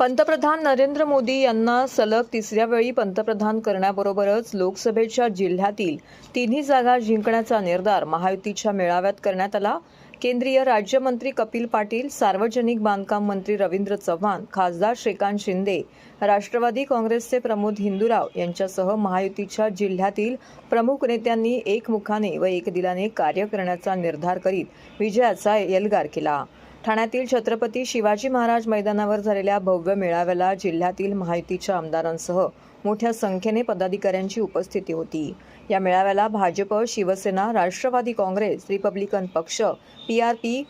पंतप्रधान नरेंद्र मोदी यांना सलग तिसऱ्या वेळी पंतप्रधान करण्याबरोबरच लोकसभेच्या जिल्ह्यातील तिन्ही जागा जिंकण्याचा निर्धार महायुतीच्या मेळाव्यात करण्यात आला. केंद्रीय राज्यमंत्री कपिल पाटील सार्वजनिक बांधकाम मंत्री रवींद्र चव्हाण खासदार श्रीकांत शिंदे राष्ट्रवादी काँग्रेसचे प्रमोद हिंदूराव यांच्यासह महायुतीच्या जिल्ह्यातील प्रमुख नेत्यांनी एकमुखाने व एकदिलाने कार्य करण्याचा निर्धार करीत विजयाचा एल्गार केला. ठाण्यातील छत्रपती शिवाजी महाराज मैदानावर झालेल्या भव्य मेळाव्याला जिल्ह्यातील महायुतीच्या आमदारांसह मोठ्या संख्येने पदाधिकाऱ्यांची उपस्थिती होती. या मेळाव्याला भाजप शिवसेना राष्ट्रवादी काँग्रेस रिपब्लिकन पक्ष P R P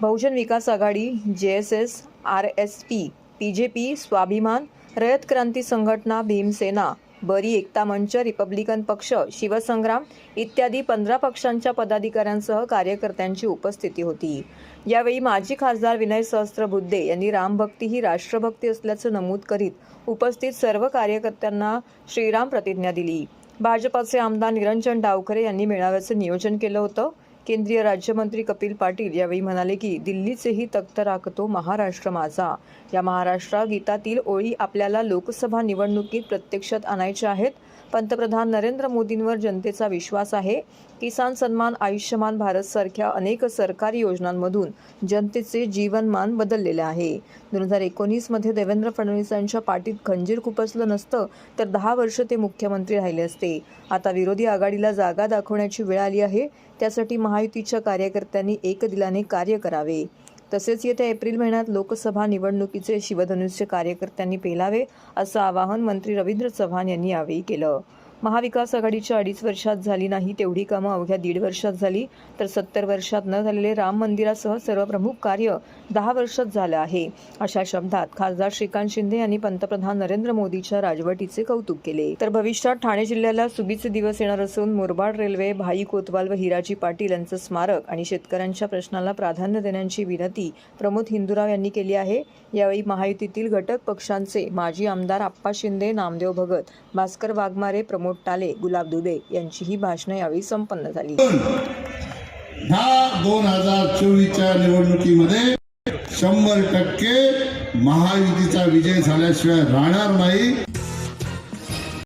Bahujan Vikas Aghadi J S S R S P P J P Swabhiman Rayat Kranti संघटना भीमसेना बरी एकता मंच रिपब्लिकन पक्ष शिवसंग्राम इत्यादी पंधरा पक्षांच्या पदाधिकाऱ्यांसह कार्यकर्त्यांची उपस्थिती होती. यावेळी माजी खासदार विनय सहस्त्रबुद्धे यांनी रामभक्ती ही राष्ट्रभक्ती असल्याचं नमूद करीत उपस्थित सर्व कार्यकर्त्यांना श्रीराम प्रतिज्ञा दिली. भाजपाचे आमदार निरंजन डावखरे यांनी मेळाव्याचं नियोजन केलं होतं. केंद्रीय राज्यमंत्री कपिल पाटील यावेळी म्हणाले की दिल्लीचेही तख्त राखतो महाराष्ट्र माझा. या महाराष्ट्र गीतातील ओळी आपल्याला लोकसभा निवडणुकीत प्रत्यक्षात आणायच्या आहेत. पंतप्रधान नरेंद्र मोदींवर जनतेचा विश्वास आहे. किसान सन्मान आयुष्यमान भारत सारख्या अनेक सरकारी योजनांमधून जनतेचे जीवनमान बदललेले आहे. दोन हजार एकोणीसमध्ये देवेंद्र फडणवीसांच्या पाठीत खंजीर खुपसलं नसतं तर दहा वर्ष ते मुख्यमंत्री राहिले असते. आता विरोधी आघाडीला जागा दाखवण्याची वेळ आली आहे. त्यासाठी महायुतीच्या कार्यकर्त्यांनी एकदिलाने कार्य करावे. तसेच येत्या एप्रिल महिन्यात लोकसभा निवडणुकीचे शिवधनुष्य कार्यकर्त्यांनी पेलावे असं आवाहन मंत्री रवींद्र चव्हाण यांनी यावेळी केलं. महाविकास आघाडीच्या अडीच वर्षात झाली नाही तेवढी कामं अवघ्या दीड वर्षात झाली तर सत्तर वर्षात न झालेले राम मंदिरासह सर्व प्रमुख कार्य दहा वर्षात झालं आहे. अशा शब्दात खासदार श्रीकांत शिंदे यांनी पंतप्रधान नरेंद्र मोदीच्या राजवटीचे कौतुक केले. तर भविष्यात ठाणे जिल्ह्याला सुबीचे दिवस येणार असून मुरबाड रेल्वे भाई कोतवाल व हिराजी पाटील यांचं स्मारक आणि शेतकऱ्यांच्या प्रश्नाला प्राधान्य देण्याची विनंती प्रमोद हिंदुराव यांनी केली आहे. यावेळी महायुतीतील घटक पक्षांचे माजी आमदार आप्पा शिंदे नामदेव भगत भास्कर वाघमारे प्रमोद टाले गुलाब दुबे यांचीही भाषणं यावेळी संपन्न झाली. ह्या दोन हजार चोवीसच्या निवडणुकीमध्ये शंभर टक्के महायुतीचा विजय झाल्याशिवाय राहणार नाही.